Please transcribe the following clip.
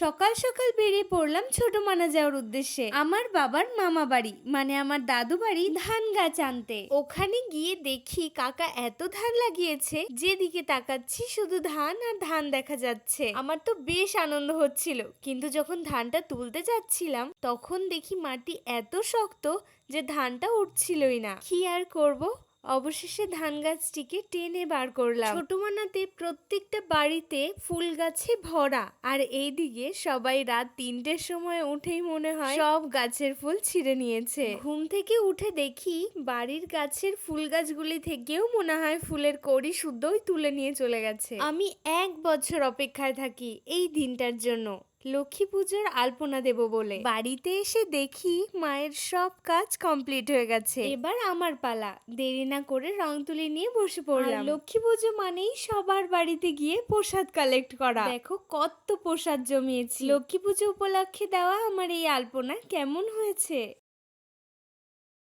সকাল সকাল বেরিয়ে পড়লাম ছোট মানা যাওয়ার উদ্দেশ্যে। আমার বাবার মামা বাড়ি মানে আমার দাদু বাড়ি ধান গাছ আনতে। ওখানে গিয়ে দেখি কাকা এত ধান লাগিয়েছে, যেদিকে তাকাচ্ছি শুধু ধান আর ধান দেখা যাচ্ছে। আমার তো বেশ আনন্দ হচ্ছিল, কিন্তু যখন ধানটা তুলতে যাচ্ছিলাম, তখন দেখি মাটি এত শক্ত যে ধানটা উঠছিলই না। কি আর করব? অবশেষে ধান গাছটিকে টেনে বার করলাম। ছোট মানাতে প্রত্যেকটা বাড়িতে ফুল গাছে ভরা, আর এইদিকে সবাই রাত তিনটের সময় উঠেই মনে হয় সব গাছের ফুল ছিঁড়ে নিয়েছে। ঘুম থেকে উঠে দেখি বাড়ির গাছের ফুল গাছগুলি থেকেও মনে হয় ফুলের কড়ি শুদ্ধই তুলে নিয়ে চলে গেছে। আমি এক বছর অপেক্ষায় থাকি এই দিনটার জন্য। লক্ষ্মী পুজোর আলপনা দেব বলে। বাড়িতে এসে দেখি মায়ের সব কাজ কমপ্লিট হয়ে গেছে। এবার আমার পালা। দেরি না করে রং তুলি নিয়ে বসে পড়লাম। লক্ষ্মী পুজো মানেই সবার বাড়িতে গিয়ে প্রসাদ কালেক্ট করা। দেখো কত প্রসাদ জমিয়েছি। লক্ষ্মী পুজো উপলক্ষে দেওয়া আমার এই আলপনা কেমন হয়েছে?